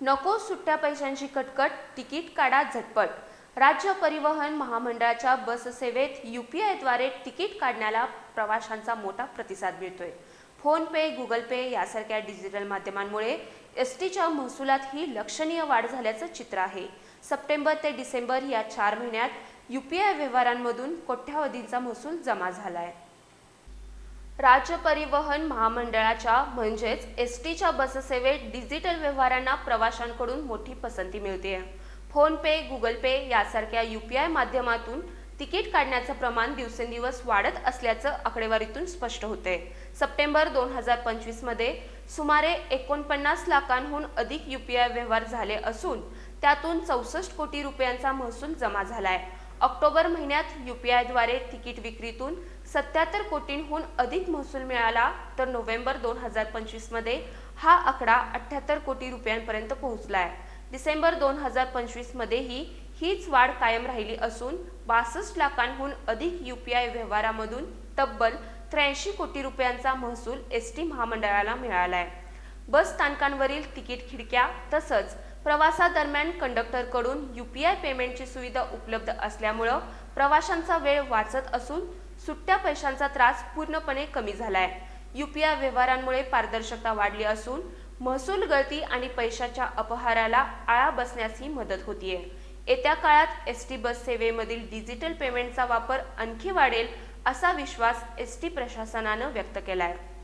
नको सुट्ट्या पैशांची कटकट तिकीट काढा झटपट. राज्य परिवहन महामंडळाच्या बससेवेत यू पी आयद्वारे तिकीट काढण्याला प्रवाशांचा मोठा प्रतिसाद मिळतोय. फोन पे गुगल पे यासारख्या डिजिटल माध्यमांमुळे एस टीच्या महसुलात ही लक्षणीय वाढ झाल्याचं चित्र आहे. सप्टेंबर ते डिसेंबर या चार महिन्यात यू पी आय व्यवहारांमधून कोट्यावधींचा महसूल जमा झाला आहे राज्य परिवहन महामंडळाच्या म्हणजेच एस टीच्या बससेवेत डिजिटल व्यवहारांना प्रवाशांकडून मोठी पसंती मिळते. फोनपे गुगल पे यासारख्या यू पी आय माध्यमातून तिकीट काढण्याचं प्रमाण दिवसेंदिवस वाढत असल्याचं आकडेवारीतून स्पष्ट होते. सप्टेंबर दोन हजार पंचवीसमध्ये सुमारे एकोणपन्नास लाखांहून अधिक यू पी आय व्यवहार झाले असून त्यातून चौसष्ट कोटी रुपयांचा महसूल जमा झाला आहे ऑक्टोबर महिन्यात यूपीआयद्वारे तिकीट विक्रीतून सत्याहत्तर कोटींहून अधिक महसूल मिळाला तर नोव्हेंबर दोन हजार पंचवीसमध्ये हा आकडा अठ्याहत्तर कोटी रुपयांपर्यंत पोहोचलाय. डिसेंबर दोन हजार पंचवीसमध्येही हीच वाढ कायम राहिली असून बासष्ट लाखांहून अधिक युपीआय व्यवहारामधून तब्बल त्र्याऐंशी कोटी रुपयांचा महसूल एस टी महामंडळाला मिळालाय. बस स्थानकांवरील तिकीट खिडक्या तसंच प्रवासादरम्यान कंडक्टरकडून यू पी आय पेमेंटची सुविधा उपलब्ध असल्यामुळं प्रवाशांचा वेळ वाचत असून सुट्ट्या पैशांचा त्रास पूर्णपणे कमी झाला आहे यू पी आय व्यवहारांमुळे पारदर्शकता वाढली असून महसूल गळती आणि पैशाच्या अपहाराला आळा बसण्यासही मदत होतीये. येत्या काळात एस टी बस सेवेमधील डिजिटल पेमेंटचा वापर आणखी वाढेल असा विश्वास एस टी प्रशासनानं व्यक्त केला आहे